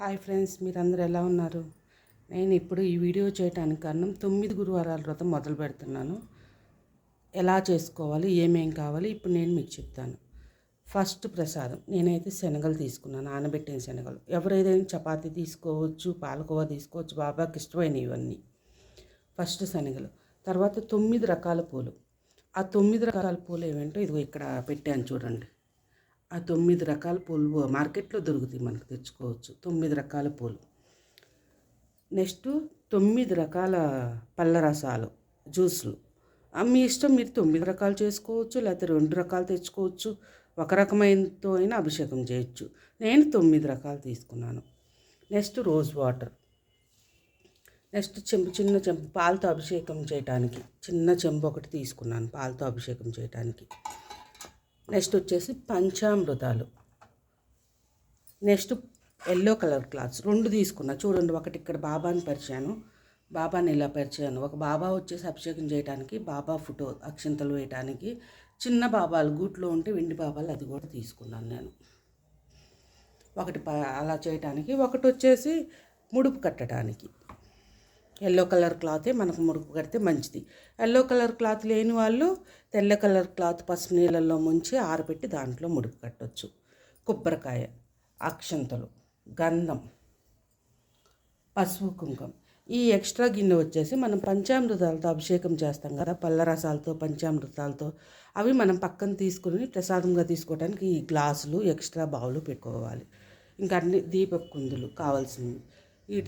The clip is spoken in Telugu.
హాయ్ ఫ్రెండ్స్ మీరందరూ ఎలా ఉన్నారు? నేను ఇప్పుడు ఈ వీడియో చేయడానికి కారణం తొమ్మిది గురువారాల వ్రతం మొదలు పెడుతున్నాను. ఎలా చేసుకోవాలి ఏమేం కావాలి ఇప్పుడు నేను మీకు చెప్తాను. ఫస్ట్ ప్రసాదం నేనైతే శనగలు తీసుకున్నాను ఆనబెట్టిన శనగలు. ఎవరైనా చపాతీ తీసుకోవచ్చు పాలకోవా తీసుకోవచ్చు బాబాకి ఇష్టమైన ఇవన్నీ. ఫస్ట్ శనగలు. తర్వాత తొమ్మిది రకాల పూలు. ఆ తొమ్మిది రకాల పూలు ఏమేంటో ఇదిగో ఇక్కడ పెట్టాను చూడండి. ఆ తొమ్మిది రకాల పూలు మార్కెట్లో దొరుకుతాయి మనకు తెచ్చుకోవచ్చు. తొమ్మిది రకాల పూలు నెక్స్ట్ తొమ్మిది రకాల పళ్ళ రసాలు జ్యూస్లు. మీ ఇష్టం మీరు తొమ్మిది రకాలు చేసుకోవచ్చు లేకపోతే రెండు రకాలు తెచ్చుకోవచ్చు ఒక రకమైనతో అయినా అభిషేకం చేయొచ్చు. నేను తొమ్మిది రకాలు తీసుకున్నాను. Next rose water. నెక్స్ట్ చెంబు చిన్న చెంపు పాలతో అభిషేకం చేయడానికి చిన్న చెంబు ఒకటి తీసుకున్నాను పాలతో అభిషేకం చేయడానికి నెక్స్ట్ వచ్చేసి పంచామృతాలు. Next yellow colour cloths. రెండు తీసుకున్నా. చూడండి ఒకటి ఇక్కడ బాబాని పరిచాను బాబాని ఇలా పరిచాను ఒక బాబా వచ్చేసి అభిషేకం చేయడానికి బాబా ఫోటో అక్షింతలు వేయడానికి చిన్న బాబాలు గూట్లో ఉంటే వెండి బాబాలు అది కూడా తీసుకున్నాను నేను. ఒకటి అలా చేయటానికి. ఒకటి వచ్చేసి ముడుపు కట్టడానికి ఎల్లో కలర్ క్లాతే మనకు ముడుపు కడితే మంచిది. ఎల్లో కలర్ క్లాత్ లేని వాళ్ళు తెల్ల కలర్ క్లాత్ పసుపు నీళ్ళల్లో ముంచి ఆరబెట్టి దాంట్లో ముడుపు కట్టొచ్చు. కొబ్బరికాయ అక్షంతలు గంధం పసుపు కుంకుమ. ఈ ఎక్స్ట్రా గిన్నె వచ్చేసి మనం పంచామృతాలతో అభిషేకం చేస్తాం కదా పళ్ళ రసాలతో పంచామృతాలతో. అవి మనం పక్కన తీసుకుని ప్రసాదంగా తీసుకోవడానికి ఈ గ్లాసులు ఎక్స్ట్రా బావులు పెట్టుకోవాలి. ఇంకా అన్ని దీపపు కుందులు కావాల్సినవి. ఈ